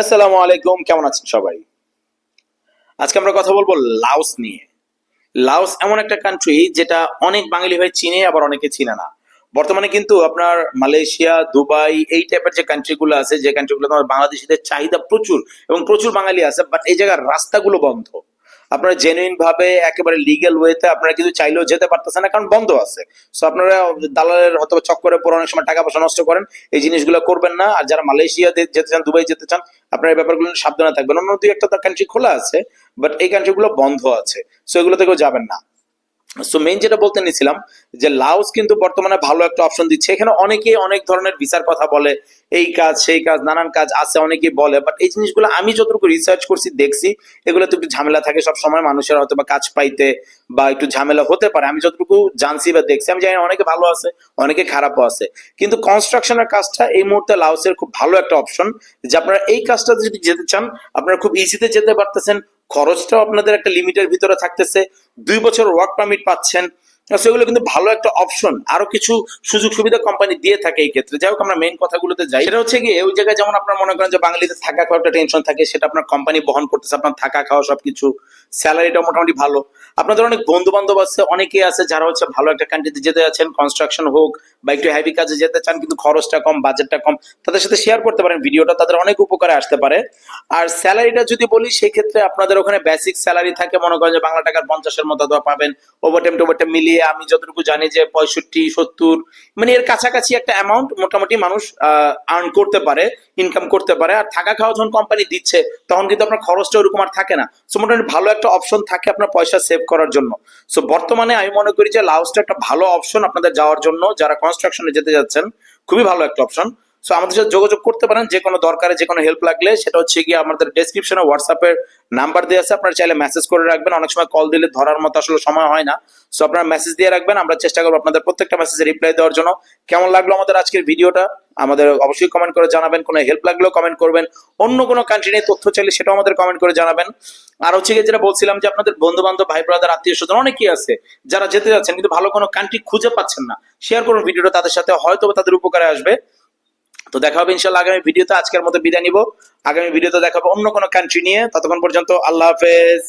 আসসালামু আলাইকুম, কেমন আছেন সবাই? আজকে আমরা কথা বলব লাওস নিয়ে। লাওস এমন একটা কান্ট্রি যেটা অনেক বাঙালি হয়ে চিনে, আবার অনেকে চিনে না। বর্তমানে কিন্তু আপনার মালয়েশিয়া, দুবাই এই টাইপের যে কান্ট্রিগুলো আছে, যে কান্ট্রিগুলো তোমার বাংলাদেশিদের চাহিদা প্রচুর এবং প্রচুর বাঙালি আছে বাট এই জায়গার রাস্তাগুলো বন্ধ। আপনারা জেনুইন ভাবে একেবারে লিগেল ওয়েতে আপনারা কিছু চাইলেও যেতে পারতেছেন না, কারণ বন্ধ আছে। সো আপনারা দালালের হয়তো চক্করে পরে অনেক সময় টাকা পয়সা নষ্ট করেন, এই জিনিসগুলো করবেন না। আর যারা মালয়েশিয়াতে যেতে চান, দুবাই যেতে চান, আপনারা এই ব্যাপারগুলো সাবধানে থাকবেন। অন্য দুই একটা কান্ট্রি খোলা আছে বাট এই কান্ট্রিগুলো বন্ধ আছে। সো এগুলো থেকেও যাবেন না। সো মেইন যেটা বলতে নিছিলাম যে লাওস কিন্তু বর্তমানে ভালো একটা অপশন দিচ্ছে। এখানে অনেকে অনেক ধরনের ভিসার কথা বলে, এই কাজ, সেই কাজ, নানান কাজ আছে অনেকে বলে বাট এই জিনিসগুলো আমি যতটুকু রিসার্চ করছি, দেখছি এগুলো তো একটু ঝামেলা থাকে সব সময় মানুষের হয়তো বা কাজ পাইতে বা একটু ঝামেলা হতে পারে। আমি যতটুকু জানছি বা দেখছি, আমি জানি অনেকে ভালো আছে, অনেকে খারাপও আছে। কিন্তু কনস্ট্রাকশনের কাজটা এই মুহূর্তে লাউসের খুব ভালো একটা অপশন যে আপনারা এই কাজটা যদি যেতে চান, আপনারা খুব ইজিতে যেতে পারতেছেন। খরচটাও আপনাদের একটা লিমিটের ভিতরে থাকতেছে। দুই বছর ওয়ার্ক পারমিট পাচ্ছেন। সেগুলো কিন্তু ভালো একটা অপশন আরও কিছু সুযোগ সুবিধা কোম্পানি দিয়ে থাকে এই ক্ষেত্রে। যাই হোক, আমরা মেইন কথাগুলোতে যাই। সেটা হচ্ছে গিয়ে, ওই জায়গায় যেমন আপনার মনে করেন যে বাঙালিতে থাকা খাওয়া একটা টেনশন থাকে, সেটা আপনার কোম্পানি বহন করতেছে। আপনার থাকা খাওয়া সবকিছু স্যালারিটা মোটামুটি ভালো। আপনাদের অনেক বন্ধু বান্ধব আছে অনেকে আছে যারা হচ্ছে ভালো একটা কান্ট্রিতে যেতে যাচ্ছেন কনস্ট্রাকশন হোক বা একটু হ্যাভি কাজে যেতে চান, কিন্তু খরচটা কম বাজেটটা কম, তাদের সাথে শেয়ার করতে পারেন। ভিডিওটা তাদের অনেক উপকারে আসতে পারে। আর স্যালারিটা যদি বলি সেই ক্ষেত্রে আপনাদের ওখানে বেসিক স্যালারি থাকে, মনে করেন যে বাংলা টাকার পঞ্চাশের মতো অথবা পাবেন। ওভারটাইম টোভারটাইম মিলিয়ে আমি যতটুকু জানি যে পঁয়ষট্টি, সত্তর মানে এর কাছাকাছি একটা অ্যামাউন্ট মোটামুটি মানুষ আর্ন করতে পারে ইনকাম করতে পারে। আর থাকা খাওয়া যখন কোম্পানি দিচ্ছে, তখন কিন্তু আপনার খরচটা ওরকম আর থাকে না। সো মোটামুটি ভালো একটা অপশন থাকে আপনার পয়সা সেভ করার জন্য। সো বর্তমানে আমি মনে করি যে লাউসটা একটা ভালো অপশন আপনাদের যাওয়ার জন্য, যারা কনস্ট্রাকশনে যেতে যাচ্ছেন, খুবই ভালো একটা অপশন সো আমাদের সাথে যোগাযোগ করতে পারেন, যে কোনো দরকারে যে কোনো হেল্প লাগলে। সেটা হচ্ছে গিয়ে আমাদের ডেসক্রিপশনে হোয়াটসঅ্যাপের নাম্বার দেওয়া আছে। আপনারা চাইলে মেসেজ করে রাখবেন। অনেক সময় কল দিলে ধরার মতো আসলে সময় হয় না। সো আপনারা মেসেজ দিয়ে রাখবেন। আমরা চেষ্টা করব আপনাদের প্রত্যেকটা মেসেজে রিপ্লাই দেওয়ার জন্য। কেমন লাগল আমাদের আজকের ভিডিওটা আমাদের অবশ্যই কমেন্ট করে জানাবেন, কোনো হেল্প লাগলেও কমেন্ট করবেন। অন্য কোনো কান্ট্রি নিয়ে তথ্য চাইলে সেটাও আমাদের কমেন্ট করে জানাবেন। আর হচ্ছে গিয়ে যেটা বলছিলাম যে আপনাদের বন্ধু বান্ধব ভাই ব্রাদার আত্মীয় স্বজন অনেকেই আছে, যারা যেতে যাচ্ছেন কিন্তু ভালো কোনো কান্ট্রি খুঁজে পাচ্ছেন না। শেয়ার করুন ভিডিওটা, তাদের সাথে হয়তো তাদের উপকারে আসবে। তো দেখা হবে ইনশাল্লাহ আগামী ভিডিওতে, আজকের মতো বিদায় নিব। আগামী ভিডিওতে দেখাবো অন্য কোনো কান্ট্রি নিয়ে। ততক্ষণ পর্যন্ত আল্লাহ হাফেজ।